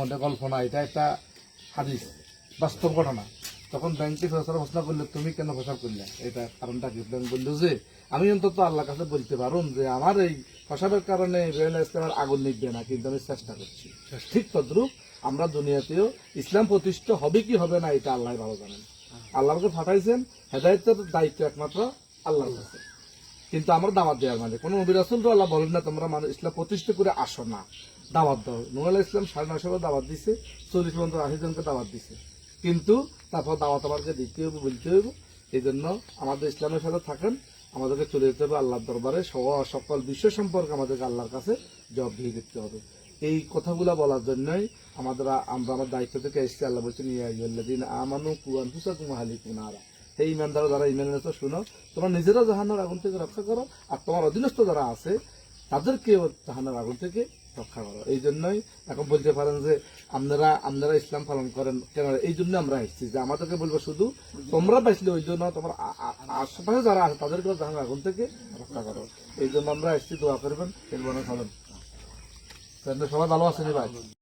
আমাদের গল্প না এটা একটা হাদিস বাস্তব ঘটনা। তখন ব্যাংকে ফেসলা ঘোষণা করলে তুমি কেন ফসল করলে? এটা কারণটা কি? ব্যাংক বলল যে আমি অন্তত আল্লাহর কাছে বলতে পারুন যে আমার এই ফসলের কারণে বেরেলা ইসলামের আগুন নিবে না কিন্তু আমি চেষ্টা করছি। ঠিক তদ্রুপ আমরা দুনিয়াতেও ইসলাম প্রতিষ্ঠা হবে কি হবে না এটা আল্লাহ ভালো জানেন। আল্লাহকে ফাটাইছেন হেদায়তের দায়িত্ব একমাত্র আল্লাহর কাছে। কিন্তু আমরা দাওয়াত দেওয়ার মানে কোনো নবী রাসুল তো আল্লাহ বলেন না তোমরা মানুষ ইসলাম প্রতিষ্ঠা করে আসো না। দাওয়াত দাও নুর ইসলাম সাড়ে নয়শো করে দাওয়াত দিছে, চল্লিশ পর্যন্ত আশি জনকে দাওয়াত দিছে। কিন্তু তারপর দাওয়াত আমাদেরকে দিতে হবে বলতে হবে এই জন্য আমাদের ইসলামের সাথে থাকেন, আমাদেরকে চলে যেতে হবে আল্লাহর দরবারে সকল বিশ্ব সম্পর্কে আমাদেরকে আল্লাহর কাছে জবাব দিয়ে দিতে হবে। এই কথাগুলো বলার জন্যই আমাদের, আমরা আমার দায়িত্ব থেকে এসেছি, আল্লাহ বলছেন ইয়াদিন আমানু কুয়ান ফুসা কুমাহালি কুনারা এই ইমানদার যারা ইমান এনেছো, শুনো, তোমরা নিজেরা জাহান্নার আগুন থেকে রক্ষা করো, আর তোমার অধীনস্থ যারা আছে তাদেরকে জাহান্নার আগুন থেকে রক্ষা করো। এই জন্যই এখন বলতে পারেন যে আপনারা আপনারা ইসলাম পালন করেন কেন? এই জন্য আমরা এসেছি যে আমাদেরকে বলব শুধু তোমরা পাইছিলে ওই জন্য তোমার আশেপাশে যারা আছে জাহান্নার এখন থেকে রক্ষা করো। এই জন্য আমরা এসেছি, দোয়া করবেন। সবাই ভালো আছেন ভাই